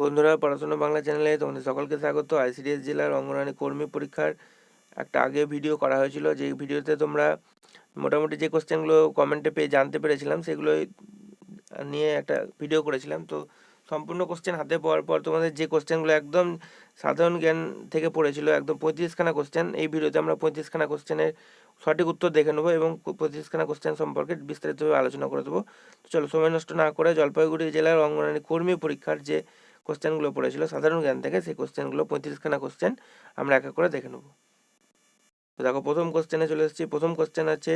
বন্ধুরা, পড়াশোনা বাংলা চ্যানেলে তোমাদের সকলকে স্বাগত। আইসিডিএস জেলার অঙ্গনারী কর্মী পরীক্ষার একটা আগে ভিডিও করা হয়েছিল। যে ভিডিওতে তোমরা মোটামুটি যে কোশ্চেনগুলো কমেন্টে পেয়ে জানতে পেরেছিলাম, সেগুলোই নিয়ে একটা ভিডিও করেছিলাম। তো সম্পূর্ণ কোশ্চেন হাতে পাওয়ার পর তোমাদের যে কোশ্চেনগুলো একদম সাধারণ জ্ঞান থেকে পড়েছিল, একদম পঁয়ত্রিশখানা কোশ্চেন, এই ভিডিওতে আমরা পঁয়ত্রিশখানা কোশ্চেনের সঠিক উত্তর দেখে নেব এবং পঁয়ত্রিশখানা কোশ্চেন সম্পর্কে বিস্তারিতভাবে আলোচনা করে দেবো। তো চলো সময় নষ্ট না করে জলপাইগুড়ি জেলার অঙ্গনারী কর্মী পরীক্ষার যে কোশ্চেনগুলো পড়েছিল, সাধারণ জ্ঞান থেকে সেই কোশ্চেনগুলো পঁয়ত্রিশখানা কোশ্চেন আমরা এক এক করে দেখে নেব। তো দেখো, প্রথম কোশ্চেনে চলে এসেছি। প্রথম কোশ্চেন আছে,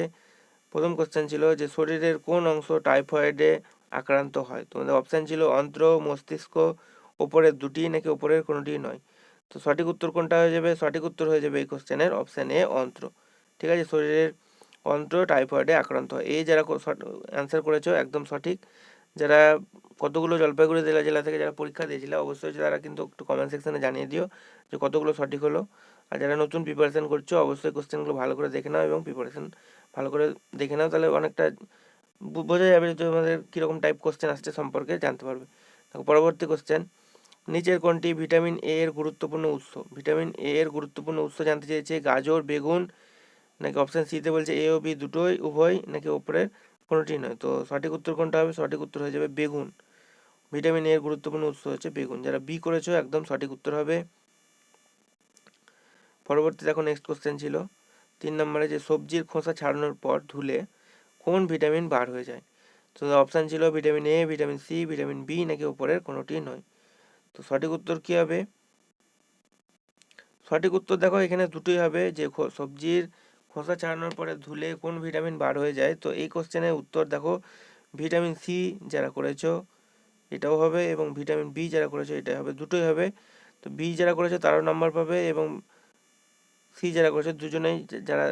প্রথম কোশ্চেন ছিল যে শরীরের কোন অংশ টাইফয়েডে আক্রান্ত হয়? তোমাদের অপশান ছিল অন্ত্র, মস্তিষ্ক, ওপরের দুটি নাকি ওপরের কোনোটি নয়? তো সঠিক উত্তর কোনটা হয়ে যাবে? সঠিক উত্তর হয়ে যাবে এই কোশ্চেনের অপশান এ অন্ত্র। ঠিক আছে, শরীরের অন্ত্র টাইফয়েডে আক্রান্ত হয়। এই যারা অ্যান্সার করেছ, একদম সঠিক। যারা কতগুলো জলপাইগুড়ি জেলা জেলা থেকে যারা পরীক্ষা দিয়েছিল, অবশ্যই তারা কিন্তু একটু কমেন্ট সেকশনে জানিয়ে দিও যে কতগুলো সঠিক হলো। আর যারা নতুন প্রিপারেশন করছ, অবশ্যই কোশ্চেনগুলো ভালো করে দেখে নাও এবং প্রিপারেশন ভালো করে দেখে নাও, তাহলে অনেকটা বোঝা যাবে যে তোমাদের কীরকম টাইপ কোশ্চেন আসছে সম্পর্কে, জানতে পারবে। পরবর্তী কোশ্চেন নিচের কোনটি ভিটামিন এ এর গুরুত্বপূর্ণ উৎস? ভিটামিন এ এর গুরুত্বপূর্ণ উৎস জানতে চেয়েছে গাজর, বেগুন, নাকি অপশান সিতে বলছে এ ও বি দুটোই, উভয়, নাকি ওপরের কোনোটি নয় তো সঠিক উত্তর কোনটা হবে? সঠিক উত্তর হয়ে যাবে বেগুন। ভিটামিন এর গুরুত্বপূর্ণ উৎস হচ্ছে বেগুন। যারা বি করেছ, একদম সঠিক উত্তর হবে। পরবর্তী দেখো নেক্সট কোশ্চেন ছিল। তিন নম্বরে যে সবজির খোসা ছাড়ানোর পর ধুলে কোন ভিটামিন বার হয়ে যায়? তো অপশান ছিল vitamin A vitamin C vitamin B নাকি উপরের কোনোটি নয়। তো সঠিক উত্তর কী হবে? সঠিক উত্তর দেখো এখানে দুটোই হবে। যে সবজির খোসা ছাড়ানোর পরে ধুলে কোন ভিটামিন বার হয়ে যায়? তো এই কোশ্চেনের উত্তর দেখো, ভিটামিন সি যারা করেছ, এটাও হবে এবং ভিটামিন বি যারা করেছ এটাই হবে, দুটোই হবে। তো বি যারা করেছ, তারও নাম্বার পাবে এবং সি যারা করেছ, দুজনেই যারা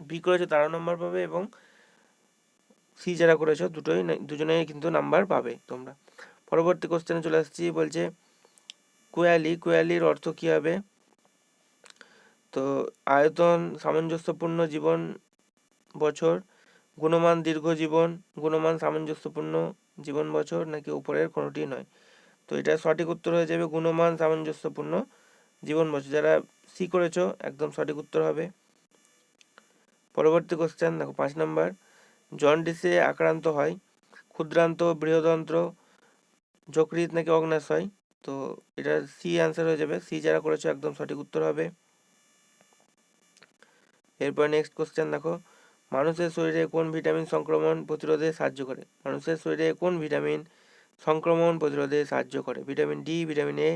বি করেছ, তারাও নাম্বার পাবে এবং সি যারা করেছ, দুটোই দুজনেই কিন্তু নাম্বার পাবে তোমরা। পরবর্তী কোশ্চেনে চলে আসছি, বলছে, কোয়ালি, কোয়ালির অর্থ কী হবে? তো আয়তন সামঞ্জস্যপূর্ণ জীবন বছর, গুণমান দীর্ঘ জীবন, গুণমান সামঞ্জস্যপূর্ণ জীবন বছর নাকি উপরের কোনোটি নয়? তো এটা সঠিক উত্তর হয়ে যাবে গুণমান সামঞ্জস্যপূর্ণ জীবন বছর। যারা সি করেছ, একদম সঠিক উত্তর হবে। পরবর্তী কোশ্চেন দেখো পাঁচ নাম্বার জন্ডিসে আক্রান্ত হয়, ক্ষুদ্রান্ত বৃহদন্ত্র যকৃত নাকি অগ্নাশয় তো এটা সি অ্যান্সার হয়ে যাবে। সি যারা করেছ, একদম সঠিক উত্তর হবে। এরপর নেক্সট কোশ্চেন দেখো। মানুষের শরীরে কোন ভিটামিন সংক্রমণ প্রতিরোধে সাহায্য করে? মানুষের শরীরে কোন ভিটামিন সংক্রমণ প্রতিরোধে সাহায্য করে? Vitamin D vitamin A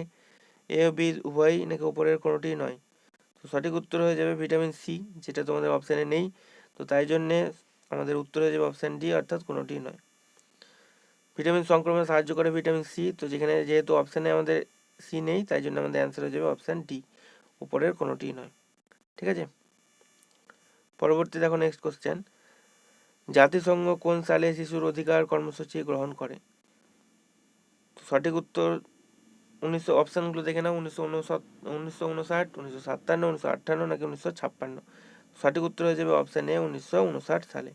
A B উভয়ই নাকি উপরের কোনোটি নয়? তো সঠিক উত্তর হয়ে যাবে ভিটামিন সি যেটা তোমাদের অপশানে নেই। তো তাই জন্যে আমাদের উত্তর হয়ে যাবে অপশান ডি অর্থাৎ কোনোটি নয়। ভিটামিন সংক্রমণে সাহায্য করে ভিটামিন সি তো যেখানে যেহেতু অপশানে আমাদের সি নেই, তাই জন্য আমাদের অ্যান্সার হয়ে যাবে অপশান ডি উপরের কোনোটি নয়। ঠিক আছে? পরবর্তী দেখো নেক্সট কোশ্চেন জাতিসংঘ কোন সালে শিশুর অধিকার কর্মসূচি গ্রহণ করে? সঠিক উত্তর উনিশশো অপশানগুলো দেখে নাও, উনিশশো উনিশশো উনষাট, উনিশশো সাতান্ন, উনিশশো আটান্ন নাকি উনিশশো ছাপ্পান্ন? সঠিক উত্তর হয়ে যাবে অপশান এ উনিশশো উনষাট সালে।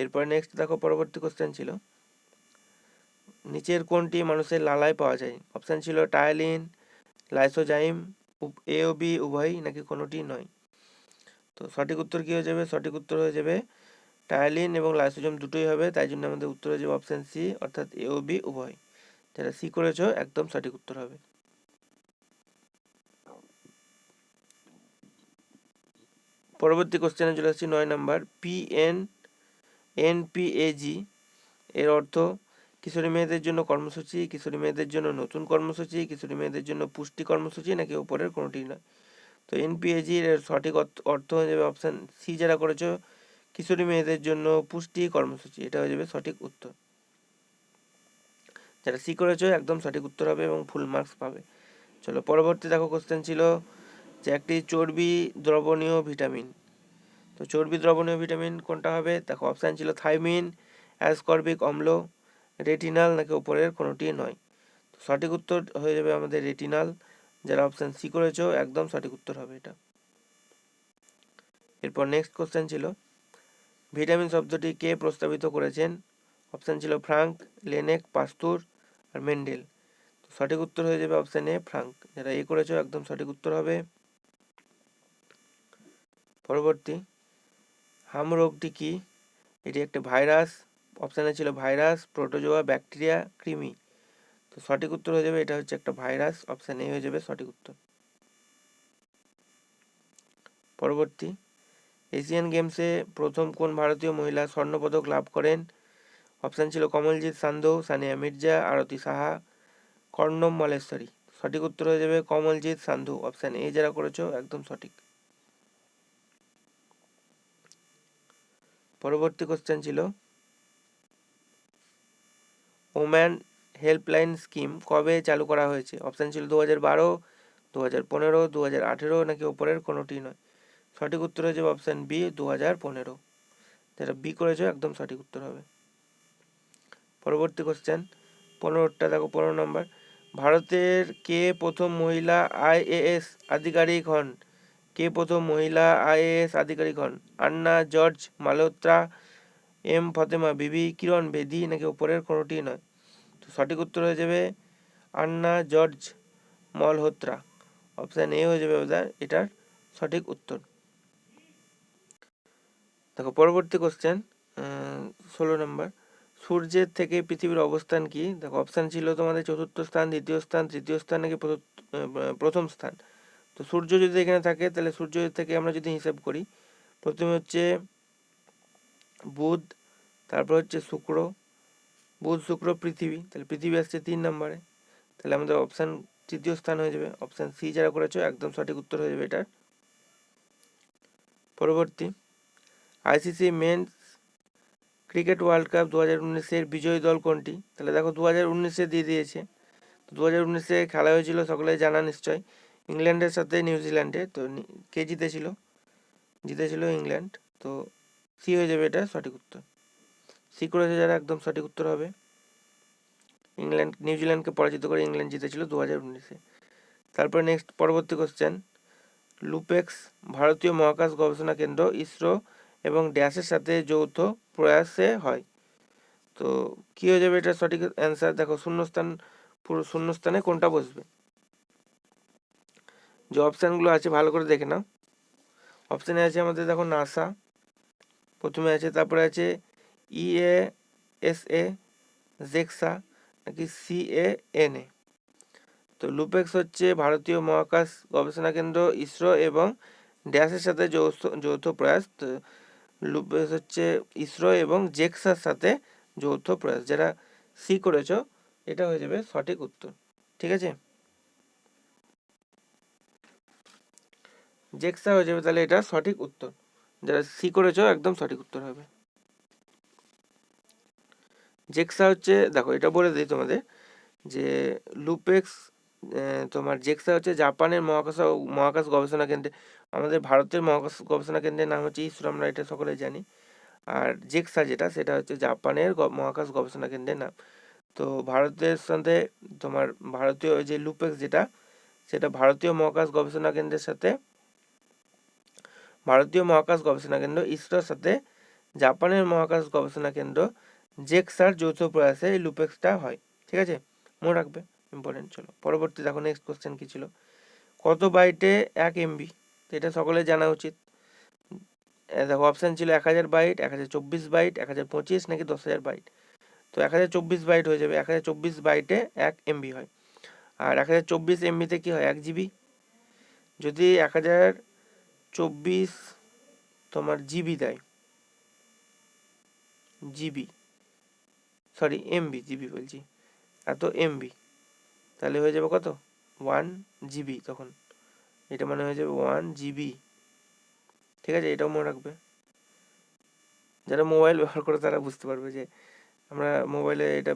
এরপরে নেক্সট দেখো পরবর্তী কোশ্চেন ছিল। নিচের কোনটি মানুষের লালায় পাওয়া যায়? অপশান ছিল টায়ালিন লাইসোজাইম এ ও বি উভয় নাকি কোনোটি নয়? তো সঠিক উত্তর কী হয়ে যাবে? সঠিক উত্তর হয়ে যাবে টায়ালিন এবং লাইসোজম দুটোই হবে, তাই জন্য আমাদের উত্তর হয়ে যাবে অপশান সি, অর্থাৎ এ ও বি উভয়। যারা সি করেছ, একদম সঠিক উত্তর হবে। পরবর্তী কোশ্চেনে চলে আসছি নয় নাম্বার। পি এন এনপিএজি এর অর্থ কিশোরী মেয়েদের জন্য কর্মসূচি, কিশোরী মেয়েদের জন্য নতুন কর্মসূচি, কিশোরী মেয়েদের জন্য পুষ্টি কর্মসূচি, নাকি উপরের কোনোটি নয়? তো এনপিএজির সঠিক অর্থ হয়ে যাবে অপশান সি যারা করেছ কিশোরী মেয়েদের জন্য পুষ্টি কর্মসূচি, এটা হয়ে যাবে সঠিক উত্তর। যারা সি করেছ একদম সঠিক উত্তর হবে এবং ফুল মার্কস পাবে। চলো, পরবর্তী দেখো কোশ্চেন ছিল যে একটি চর্বি দ্রবণীয় ভিটামিন তো চর্বি দ্রবণীয় ভিটামিন কোনটা হবে? দেখো অপশান ছিল থাইমিন অ্যাসকর্বিক অম্ল রেটিনাল নাকি উপরের কোনোটি নয়। তো সঠিক উত্তর হয়ে যাবে আমাদের রেটিনাল যারা অপশান সি করেছ, একদম সঠিক উত্তর হবে এটা। এরপর নেক্সট কোশ্চেন ছিল ভিটামিন শব্দটি কে প্রস্তাবিত করেছেন? অপশান ছিল ফ্রাঙ্ক, লেনেক, পাস্তুর আর মেন্ডেল। তো সঠিক উত্তর হয়ে যাবে অপশান এ ফ্রাঙ্ক। যারা এ করেছ, একদম সঠিক উত্তর হবে। পরবর্তী, হাম রোগটি কি? এটি একটা ভাইরাস। অপশানে ছিল ভাইরাস প্রোটোজোয়া ব্যাকটেরিয়া কৃমি। তো সঠিক উত্তর হয়ে যাবে, এটা হচ্ছে একটা ভাইরাস অপশান এ হয়ে যাবে সঠিক উত্তর। পরবর্তী এশিয়ান গেমসে প্রথম কোন ভারতীয় মহিলা স্বর্ণপদক লাভ করেন? অপশান ছিল কমলজিৎ সান্ধু সানিয়া মির্জা, আরতি সাহা, কর্ণম মলেশ্বরী। সঠিক উত্তর হয়ে যাবে কমলজিৎ সান্ধু অপশান এ যারা করেছ, একদম সঠিক। পরবর্তী কোশ্চেন ছিল ওম্যান হেল্পলাইন স্কিম কবে চালু করা হয়েছে? অপশান ছিল দু হাজার বারো দু হাজার পনেরো দু হাজার আঠেরো নাকি ওপরের কোনোটি নয়? সঠিক উত্তর হয়ে যাবে অপশান বি দু হাজার পনেরো। যেটা বি করেছ, একদম সঠিক উত্তর হবে। পরবর্তী কোশ্চেন পনেরোটা, দেখো পনেরো নম্বর ভারতের কে প্রথম মহিলা আইএএস আধিকারিক হন? কে প্রথম মহিলা আইএএস আধিকারিক হন? আন্না, জর্জ, মালহোত্রা, এম, ফতেমা, বিবি, কিরণ বেদি নাকি ওপরের কোনোটি নয়? তো সঠিক উত্তর হয়ে যাবে আন্না জর্জ মলহোত্রা। অপশান এ হয়ে যাবে এটার সঠিক উত্তর। দেখো, পরবর্তী কোশ্চেন ষোলো নম্বর সূর্যের থেকে পৃথিবীর অবস্থান কি? দেখো অপশান ছিল তোমাদের চতুর্থ স্থান, দ্বিতীয় স্থান, তৃতীয় স্থান নাকি প্রথম স্থান? তো সূর্য যদি এখানে থাকে, তাহলে সূর্য থেকে আমরা যদি হিসাব করি, প্রথমে হচ্ছে বুধ, তারপর হচ্ছে শুক্র বুধ, শুক্র, পৃথিবী। তাহলে পৃথিবী আসছে তিন নম্বরে। তাহলে আমাদের অপশান তৃতীয় স্থান হয়ে যাবে। অপশান সি যারা করেছ, একদম সঠিক উত্তর হয়ে যাবে এটার। পরবর্তী ICC men's cricket world cup দু হাজার উনিশের বিজয়ী দল কোনটি? তাহলে দেখো দু হাজার উনিশে দিয়ে দিয়েছে। দু হাজার উনিশে খেলা হয়েছিল, সকলে জানা নিশ্চয়। ইংল্যান্ডের সাথে নিউজিল্যান্ডে। তো কে জিতেছিল? জিতেছিল ইংল্যান্ড। তো সি হয়ে যাবে এটা সঠিক উত্তর। সি করেছে যারা, একদম সঠিক উত্তর হবে। ইংল্যান্ড নিউজিল্যান্ডকে পরাজিত করে ইংল্যান্ড জিতেছিল দু হাজার উনিশে। তারপর নেক্সট পরবর্তী কোশ্চেন লুপেক্স ভারতীয় মহাকাশ গবেষণা কেন্দ্র, ইসরো এবং ড্যাশের সাথে যৌথ প্রয়াসে হয়। তো কী হয়ে যাবে এটা সঠিক অ্যান্সার দেখো, শূন্যস্থান, পুরো শূন্যস্থানে কোনটা বসবে? যে অপশানগুলো আছে, ভালো করে দেখে নাও। অপশানে আছে আমাদের, দেখো নাসা প্রথমে আছে, তারপরে আছে ইএ এস এ জেক্সা নাকি সি এ এন এ তো লুপেক্স হচ্ছে ভারতীয় মহাকাশ গবেষণা কেন্দ্র, ইসরো এবং ড্যাশের সাথে যৌথ প্রয়াস। লুপেক্স হচ্ছে ইসরো এবং জেক্সার সাথে যৌথ প্রয়াস। যারা সি করেছ, এটা হয়ে যাবে সঠিক উত্তর। ঠিক আছে? জেক্সা হয়ে যাবে তাহলে এটা সঠিক উত্তর। যারা সি করেছ, একদম সঠিক উত্তর হবে। জেক্সা হচ্ছে, দেখো এটা বলে দিই তোমাদের, যে লুপেক্স তোমার জেক্সা হচ্ছে জাপানের মহাকাশ মহাকাশ গবেষণা কেন্দ্রে, আমাদের ভারতের মহাকাশ গবেষণা কেন্দ্রের নাম হচ্ছে ইসরো, আমরা এটা সকলে জানি। আর জেক্সা যেটা, সেটা হচ্ছে জাপানের মহাকাশ গবেষণা কেন্দ্রের নাম। তো ভারতের সাথে তোমার ভারতীয় যে লুপেক্স যেটা, সেটা ভারতীয় মহাকাশ গবেষণা কেন্দ্রের সাথে, ভারতীয় মহাকাশ গবেষণা কেন্দ্র, ইসরোর সাথে জাপানের মহাকাশ গবেষণা কেন্দ্র জেক্সার যৌথ প্রয়াসে এই লুপেক্সটা হয়, ঠিক আছে? মনে রাখবে ইম্পর্টেন্ট চলো। পরবর্তী দেখো নেক্সট কোশ্চেন কী ছিল? কত বাইটে এক এমবি এটা সকলে জানা উচিত। দেখো অপশান ছিল এক হাজার বাইট, এক হাজার চব্বিশ বাইট, এক হাজার পঁচিশ নাকি দশ হাজার বাইট? তো এক হাজার চব্বিশ বাইট হয়ে যাবে, এক হাজার চব্বিশ বাইটে এক এমবি হয়। আর এক হাজার চব্বিশ এমবিতে কী হয়? এক জিবি যদি এক হাজার চব্বিশ তোমার জিবি দেয় জিবি সরি এমবি জিবি বলছি। এত এমবি তাহলে হয়ে যাবে কত? ওয়ান জিবি তখন। এটা মানে হয়ে যাবে ওয়ান জিবি ঠিক আছে, এটাও মনে রাখবে। যারা মোবাইল ব্যবহার করে, তারা বুঝতে পারবে যে আমরা মোবাইলে এটা,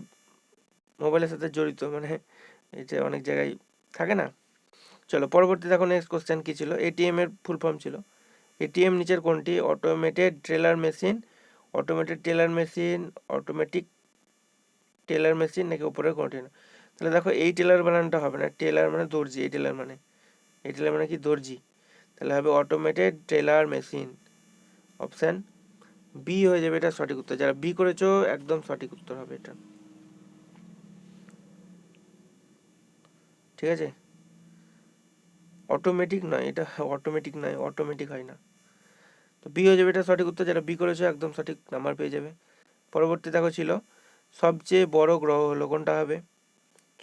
মোবাইলের সাথে জড়িত মানে এটা অনেক জায়গায় থাকে না। চলো পরবর্তী দেখো নেক্সট কোশ্চেন কী ছিল? এটিএম এর ফুল ফর্ম ছিল। এটিএম নিচের কোনটি? Automated trailer machine automated teller machine automatic teller machine নাকি উপরে কন্টেনার তাহলে দেখো এই টেলার বানানটা হবে না, টেলার মানে দর্জি, এই টেলার মানে। এই টেলার মানে কি দর্জি? তাহলে হবে automated teller machine. Option B হয়ে যাবে এটা সঠিক উত্তর। যারা বি করেছ, একদম সঠিক উত্তর হবে এটা। ঠিক আছে? অটোমেটিক নয়, এটা অটোমেটিক নয় অটোমেটিক হয় না। তো বি হয়ে যাবে এটা সঠিক উত্তর। যারা বি করেছ, একদম সঠিক নাম্বার পেয়ে যাবে। পরবর্তী দেখো ছিল সবচেয়ে বড় গ্রহ হলো কোনটা হবে?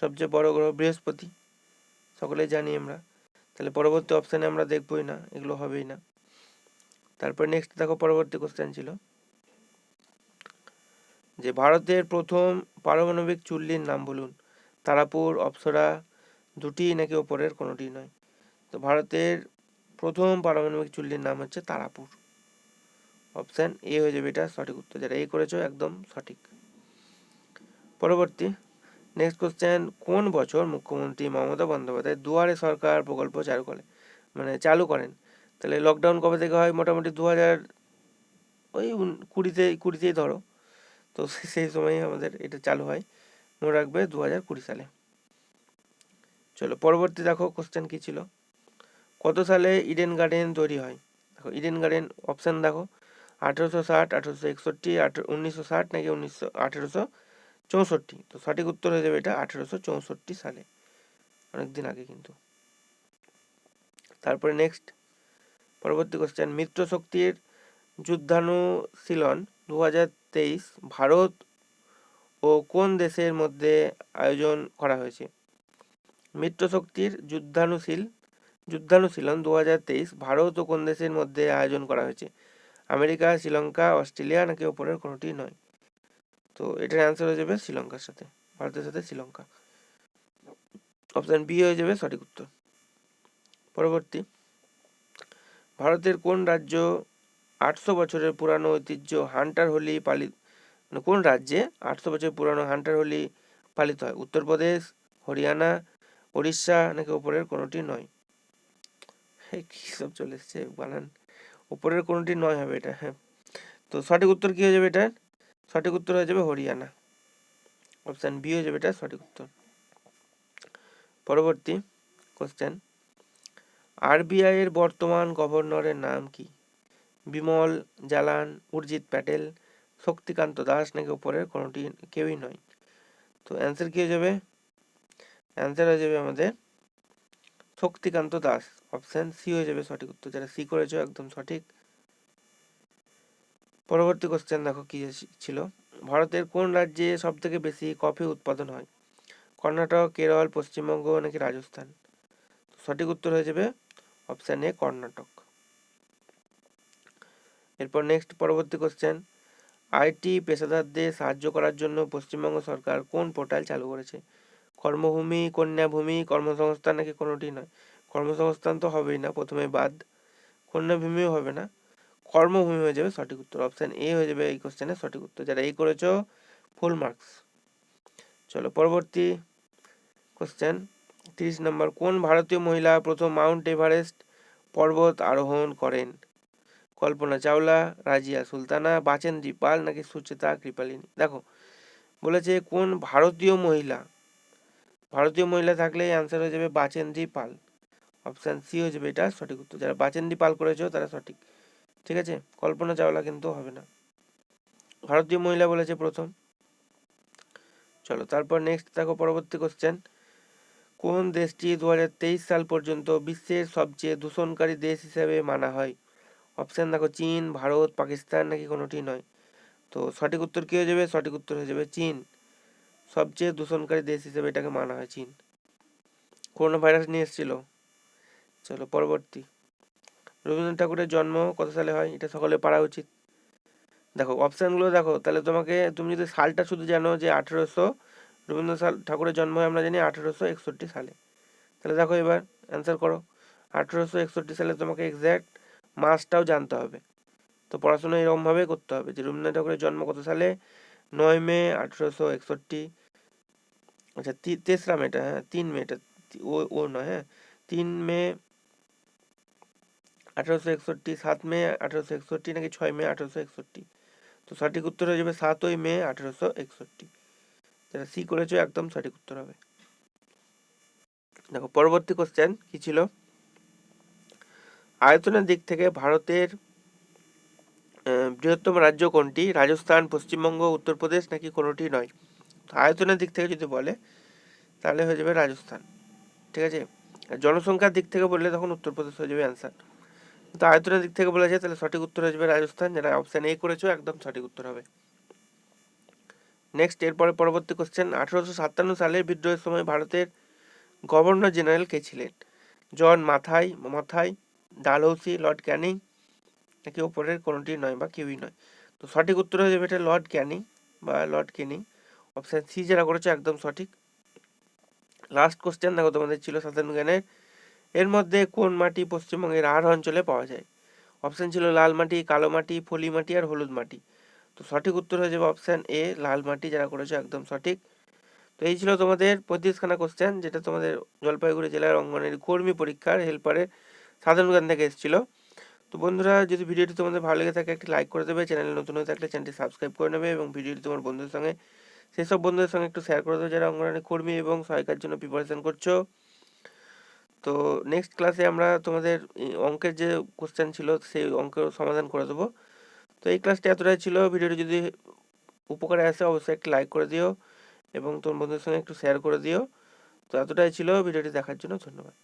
সবচেয়ে বড় গ্রহ বৃহস্পতি। সকলেই জানি আমরা। তাহলে পরবর্তী অপশানে আমরা দেখবই না, এগুলো হবেই না। তারপর নেক্সট দেখো পরবর্তী কোশ্চেন ছিল। যে ভারতের প্রথম পারমাণবিক চুল্লির নাম বলুন। তারাপুর, অপ্সরা দুটি নাকি ওপরের কোনোটি নয়? তো ভারতের প্রথম পারমাণবিক চুল্লির নাম হচ্ছে তারাপুর। অপশান এ হয়ে যাবে এটা সঠিক উত্তর। যারা এ করেছ একদম সঠিক। পরবর্তী নেক্সট কোশ্চেন কোন বছর মুখ্যমন্ত্রী মমতা বন্দ্যোপাধ্যায় দুয়ারে সরকার প্রকল্প চালু করে মানে চালু করেন? তাহলে লকডাউন কবে থেকে হয়? মোটামুটি দু হাজার ওই কুড়িতে, কুড়িতেই ধরো। তো সেই সময় আমাদের এটা চালু হয়। মনে রাখবে দু হাজার কুড়ি সালে। চলো, পরবর্তী দেখো কোশ্চেন কি ছিল? কত সালে ইডেন গার্ডেন তৈরি হয়? দেখো ইডেন গার্ডেন অপশান দেখো। আঠেরোশো ষাট, আঠেরোশো একষট্টি আঠেরো উনিশশো ষাট নাকি উনিশশো আঠেরোশো চৌষট্টি। তো সঠিক উত্তর হয়ে যাবে এটা আঠেরোশো চৌষট্টি সালে। অনেকদিন আগে কিন্তু। তারপরে নেক্সট পরবর্তী কোশ্চেন মিত্র শক্তির যুদ্ধানুশীলন দু তেইশ ভারত ও কোন দেশের মধ্যে আয়োজন করা হয়েছে? মিত্র শক্তির যুদ্ধানুশীল, যুদ্ধানুশীলন দু তেইশ ভারত ও কোন দেশের মধ্যে আয়োজন করা হয়েছে? আমেরিকা, শ্রীলঙ্কা, অস্ট্রেলিয়া নাকি ওপরের কোনোটি নয়? তো এটার অ্যান্সার হয়ে যাবে শ্রীলঙ্কার সাথে, ভারতের সাথে শ্রীলঙ্কা। অপশান বি হয়ে যাবে সঠিক উত্তর। পরবর্তী। ভারতের কোন রাজ্য আটশো বছরের পুরানো ঐতিহ্য হান্টার হোলি পালিত মানে কোন রাজ্যে আটশো বছর পুরানো হান্টার হোলি পালিত হয়? উত্তরপ্রদেশ, হরিয়ানা উড়িষ্যা নাকি ওপরের কোনোটি নয়? কী সব চলে এসছে, বানান। উপরের কোনোটি নয় হবে এটা হ্যাঁ। তো সঠিক উত্তর কি হয়ে যাবে এটা সঠিক উত্তর হয়ে যাবে হরিয়ানা। অপশান বি হয়ে যাবে এটা সঠিক উত্তর। পরবর্তী কোশ্চেন আরবিআই এর বর্তমান গভর্নরের নাম কি? বিমল, জালান উর্জিত প্যাটেল, শক্তিকান্ত দাস নাকি উপরের কোনোটি কেউই নয়? তো অ্যান্সার কি হয়ে যাবে? অ্যান্সার হয়ে যাবে আমাদের শক্তিকান্ত দাস। অপশান সি হয়ে যাবে সঠিক উত্তর। যারা সি করেছ একদম সঠিক। পরবর্তী কোশ্চেন দেখো কি ছিল। ভারতের কোন রাজ্যে সব থেকে বেশি কফি উৎপাদন হয়? কর্ণাটক, কেরল, পশ্চিমবঙ্গ নাকি রাজস্থান? সঠিক উত্তর হয়ে যাবে অপশান এ কর্ণাটক। এরপর নেক্সট পরবর্তী কোশ্চেন আইটি পেশাদারদের সাহায্য করার জন্য পশ্চিমবঙ্গ সরকার কোন পোর্টাল চালু করেছে? কর্মভূমি, কন্যাভূমি, কর্মসংস্থান নাকি কোনোটি নয়? কর্মসংস্থান তো হবেই না, প্রথমে বাদ। কন্যাভূমিও হবে না। কর্মভূমি হয়ে যাবে, সঠিক উত্তর অপশান এ হয়ে যাবে এই কোশ্চেনের সঠিক উত্তর। যারা এই করেছ ফুল মার্কস চলো পরবর্তী কোশ্চেন তিরিশ নম্বর কোন ভারতীয় মহিলা প্রথম মাউন্ট এভারেস্ট পর্বত আরোহণ করেন? কল্পনা চাওলা, রাজিয়া সুলতানা, বাচেন্দ্রী পাল নাকি সুচেতা কৃপালিনী? দেখো, বলেছে কোন ভারতীয় মহিলা ভারতীয় মহিলা থাকলে অ্যান্সার হয়ে যাবে বাচেন্দ্রী পাল। অপশান সি হয়ে যাবে এটা সঠিক উত্তর। যারা বাচেন্দ্রী পাল করেছ, তারা সঠিক। ঠিক আছে? কল্পনা চাওলা কিন্তু হবে না। ভারতীয় মহিলা বলেছে প্রথম। চলো, তারপর নেক্সট দেখো পরবর্তী কোশ্চেন কোন দেশটি দু হাজার তেইশ সাল পর্যন্ত বিশ্বের সবচেয়ে দূষণকারী দেশ হিসেবে মানা হয়? অপশান দেখো, চীন, ভারত, পাকিস্তান নাকি কোনোটি নয়? তো সঠিক উত্তর কী হয়ে যাবে? সঠিক উত্তর হয়ে যাবে চীন। সবচেয়ে দূষণকারী দেশ হিসেবে এটাকে মানা হয় চীন। করোনা ভাইরাস নিয়ে এসেছিল। চলো, পরবর্তী। রবীন্দ্রনাথ ঠাকুরের জন্ম কত সালে হয়, এটা সকলে পারা উচিত। দেখো অপশানগুলো দেখো, তাহলে তোমাকে, তুমি যদি সালটা শুধু জানো যে আঠেরোশো, রবীন্দ্রনাথ ঠাকুরের জন্ম হয় আমরা জানি আঠেরোশো একষট্টি সালে। তাহলে দেখো এবার অ্যান্সার করো। আঠেরোশো একষট্টি সালে তোমাকে এক্স্যাক্ট মাসটাও জানতে হবে। তো পড়াশোনা এরকমভাবে করতে হবে যে রবীন্দ্রনাথ ঠাকুরের জন্ম কত সালে? নয় মে আঠেরোশো একষট্টি। আচ্ছা তেসরা মেটা হ্যাঁ তিন মেটা ও ও নয় হ্যাঁ তিন মে আঠেরোশো একষট্টি, সাত মে আঠারোশো একষট্টি নাকি ছয় মে আঠেরোশো একষট্টি। তো সঠিক উত্তর হয়ে যাবে সাতই মে আঠেরোশো একষট্টি। যেটা সি করেছ, একদম সঠিক উত্তর হবে। দেখো, পরবর্তী কোশ্চেন কি ছিল? আয়তনের দিক থেকে ভারতের বৃহত্তম রাজ্য কোনটি? রাজস্থান, পশ্চিমবঙ্গ, উত্তরপ্রদেশ নাকি কোনোটি নয়? আয়তনের দিক থেকে যদি বলে, তাহলে হয়ে যাবে রাজস্থান। ঠিক আছে? জনসংখ্যার দিক থেকে বললে তখন উত্তরপ্রদেশ হয়ে যাবে অ্যান্সার কিন্তু আয়তনের দিক থেকে বলা যায় তাহলে সঠিক উত্তর যাবে রাজস্থান যারা অপশান এ করেছ, একদম সঠিক উত্তর হবে। নেক্সট এরপরে পরবর্তী কোশ্চেন আঠারোশো সাতান্ন সালের বিদ্রোহের সময় ভারতের গভর্নর জেনারেল কে ছিলেন? জন মাথাই মাথাই, ডালহৌসি, লর্ড ক্যানিং, নাকি ওপরের কোনোটি নয় বা কেউই নয়? তো সঠিক উত্তর হয়ে যাবে এটা লর্ড ক্যানিং বা লর্ড ক্যানিং। অপশান সি যারা করেছে, একদম সঠিক। লাস্ট কোশ্চেন দেখো তোমাদের ছিল সাধারণ জ্ঞানের এর মধ্যে কোন মাটি পশ্চিমবঙ্গের আর অঞ্চলে পাওয়া যায়? অপশান ছিল লাল মাটি, কালো মাটি, ফলি মাটি আর হলুদ মাটি। তো সঠিক উত্তর হয়ে যাবে অপশান এ লাল মাটি, যারা করেছে একদম সঠিক। তো এই ছিল তোমাদের পঁয়ত্রিশখানা কোশ্চেন যেটা তোমাদের জলপাইগুড়ি জেলার অঙ্গনের কর্মী পরীক্ষার হেল্পারের সাধারণ জ্ঞান থেকে এসেছিল। তো বন্ধুরা, যদি ভিডিওটি তোমাদের ভালো লেগে থাকে, একটি লাইক করে দেবে। চ্যানেলে নতুন হয়ে থাকলে চ্যানেলটি সাবস্ক্রাইব করে নেবে এবং ভিডিওটি তোমার বন্ধুদের সঙ্গে সেই সব বন্ধুদের সঙ্গে একটু শেয়ার করে দেবে যারা অঙ্গনারী কর্মী এবং সহায়িকার জন্য প্রিপারেশন করছ। তো নেক্সট ক্লাসে আমরা তোমাদের অঙ্কের যে কোশ্চেন ছিল সেই অঙ্কের সমাধান করে দেবো। তো এই ক্লাসটি এতটাই ছিল। ভিডিওটি যদি উপকারে আসে অবশ্যই একটি লাইক করে দিও এবং তোর বন্ধুদের সঙ্গে একটু শেয়ার করে দিও। তো এতটাই ছিল। ভিডিওটি দেখার জন্য ধন্যবাদ।